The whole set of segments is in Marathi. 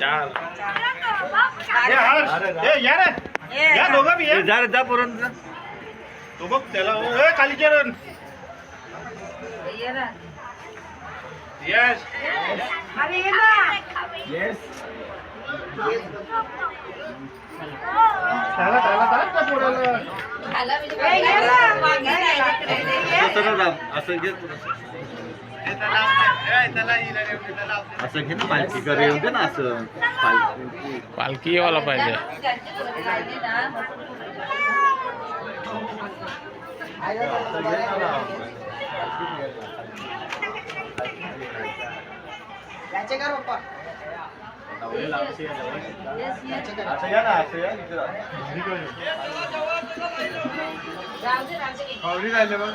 चार हे हळद. हे या रे या दोघं बी या. जा रे, जा पर्यंत तो बघ त्याला ए, खाली चरण येस त्याला त्याला काय त्या पोराला? असं सरळ राहा. असं घे असं घे ना पालखी करे येऊ दे ना असं पालखी पालखी यावायला पाहिजे असं या ना असं या इकडं राहा. पावली राहिले बघ.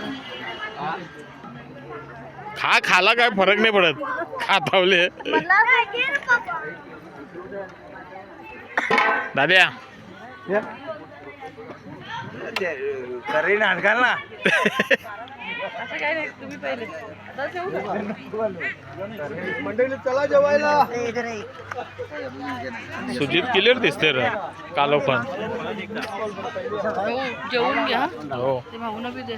खा खाला काय फरक नाही पडत. खातावले दाद्या. करे नाटकाल. ना मंडळी चला जेवायला. सुजित क्लिअर दिसते रे. कालो पण. जेवून घ्या. हो. ते मागून बी दे.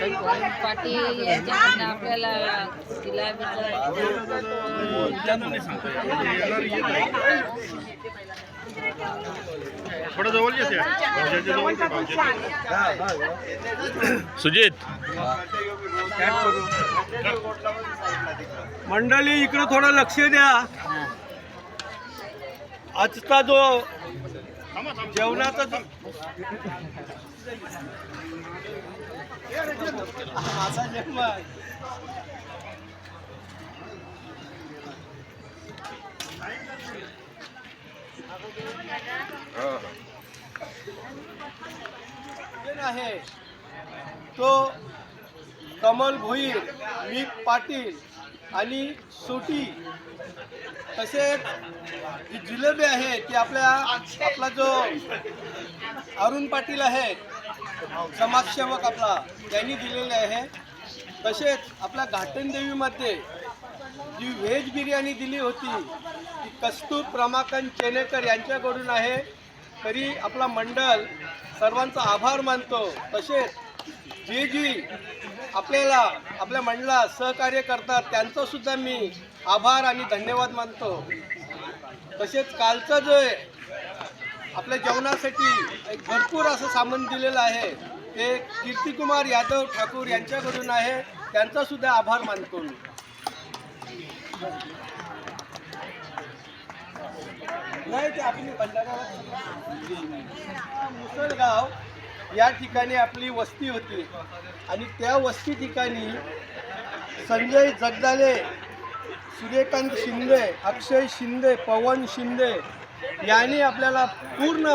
पाटील यांच्याकडनं आपल्याला तिला थोडं जवळ. सुजित मंडळी इकडे थोडं लक्ष द्या आजचा जो. जेवणाचा जो माझा जेवण आहे. तो कमल भोईर मी पाटील आणि सुटी. तसेच जी जिलेबी आहे ती आपल्या आपला जो अरुण पाटील आहे समाजसेवक आपला त्यांनी दिलेले आहे. तसेच आपल्या घाटनदेवीमध्ये जी व्हेज बिर्याणी दिली होती ती कस्तूर रमाकांत चेनेकर यांच्याकडून आहे. तरी आपला मंडळ सर्वांचा आभार मानतो. तसेच जे जी आपल्याला आपल्या मंडळात सहकार्य करतात त्यांचंसुद्धा मी आभार आणि धन्यवाद मानतो. तसेच कालचं जो आपल्या जेवणासाठी एक भरपूर असं सामान दिलेलं आहे. ते कीर्तिकुमार यादव ठाकूर यांच्याकडून आहे. त्यांचा सुद्धा आभार मानतो मी. नाही ते आपली भंडारा मुसळगाव या ठिकाणी आपली वस्ती होती. आणि त्या वस्ती ठिकाणी संजय जगदाले सूर्यकांत शिंदे अक्षय शिंदे पवन शिंदे यांनी आपल्याला पूर्ण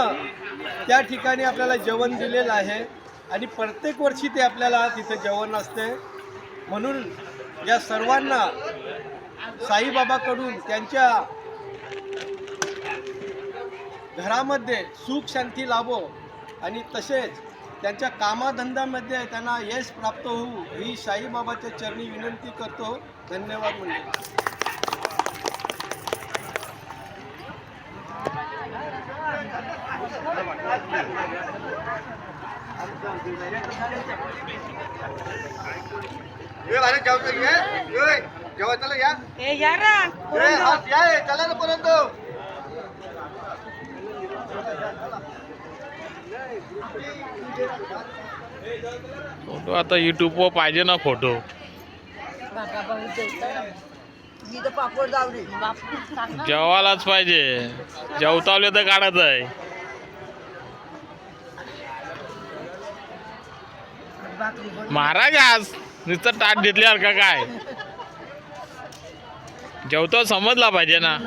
त्या ठिकाणी आपल्याला जेवण दिलेलं आहे. आणि प्रत्येक वर्षी ते आपल्याला तिथे जेवण असते. म्हणून या सर्वांना साईबाबाकडून त्यांच्या घरामध्ये सुख शांती लाभो आणि तसेच त्यांच्या कामाधंद्यामध्ये त्यांना यश प्राप्त होऊ ही साईबाबाच्या चरणी विनंती करतो. धन्यवाद म्हणजे ये, अरे जाऊ दे, ये, ये. जेव्हा चला या ए या या चला ना फोटो आता युट्यूबवर पाहिजे ना फोटो. जेवायलाच पाहिजे. जेवतावले तर काढत आहे. महाराज आज नुसतं ताट घेतल्यावर का काय? जेवतो समजला पाहिजे ना.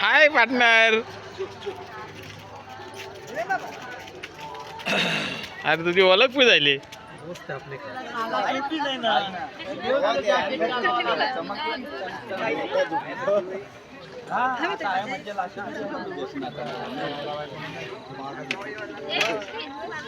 हाय पार्टनर अरे तुझी ओळख पण झाली? हां काय म्हणजे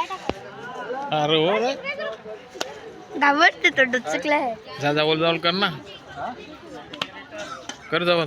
अरे हो रे. घाबरते तो डुचकला आहे. जा जवळ जवळ कर ना. कर जवळ